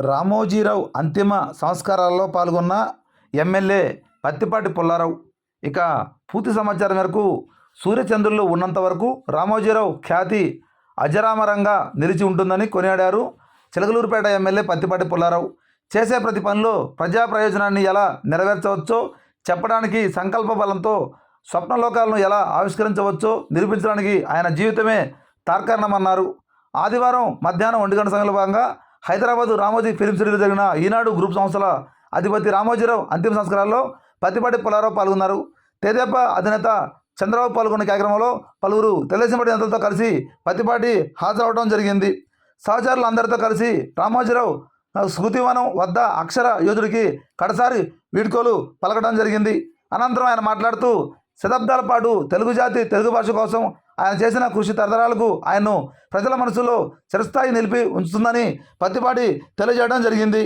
రామోజీరావు అంతిమ సంస్కారాల్లో పాల్గొన్న ఎమ్మెల్యే పత్తిపాటి పుల్లారావు. ఇక పూర్తి సమాచారం మేరకు సూర్యచంద్రులు ఉన్నంత వరకు రామోజీరావు ఖ్యాతి అజరామరంగా నిలిచి ఉంటుందని కొనియాడారు చిలకలూరుపేట ఎమ్మెల్యే పత్తిపాటి పుల్లారావు. చేసే ప్రతి పనిలో ప్రజా ప్రయోజనాన్ని ఎలా నెరవేర్చవచ్చో చెప్పడానికి సంకల్ప బలంతో స్వప్నలోకాలను ఎలా ఆవిష్కరించవచ్చో నిరూపించడానికి ఆయన జీవితమే తార్కారణమన్నారు. ఆదివారం మధ్యాహ్నం ఒంటి గంట సమయంలో భాగంగా హైదరాబాద్ రామోజీ ఫిలిం సిటీలో జరిగిన ఈనాడు గ్రూప్ సంస్థల అధిపతి రామోజీరావు అంతిమ సంస్కారాల్లో పత్తిపాటి పుల్లారావు పాల్గొన్నారు. తెదేపా అధినేత చంద్రబాబు పాల్గొన్న కార్యక్రమంలో పలువురు తెలుగుదేశం పార్టీ నేతలతో కలిసి పత్తిపాటి హాజరవడం జరిగింది. సహచరులు అందరితో కలిసి రామోజీరావు స్మృతివనం వద్ద అక్షర యోధుడికి కడసారి వీడ్కోలు పలకడం జరిగింది. అనంతరం ఆయన మాట్లాడుతూ శతాబ్దాల పాటు తెలుగు జాతి తెలుగు భాష కోసం ఆయన చేసిన కృషి తరతరాలకు ఆయన్ను ప్రజల మనసులో చిరస్థాయి నిలిపి ఉంచుతుందని పత్తిపాటి తెలియజేయడం జరిగింది.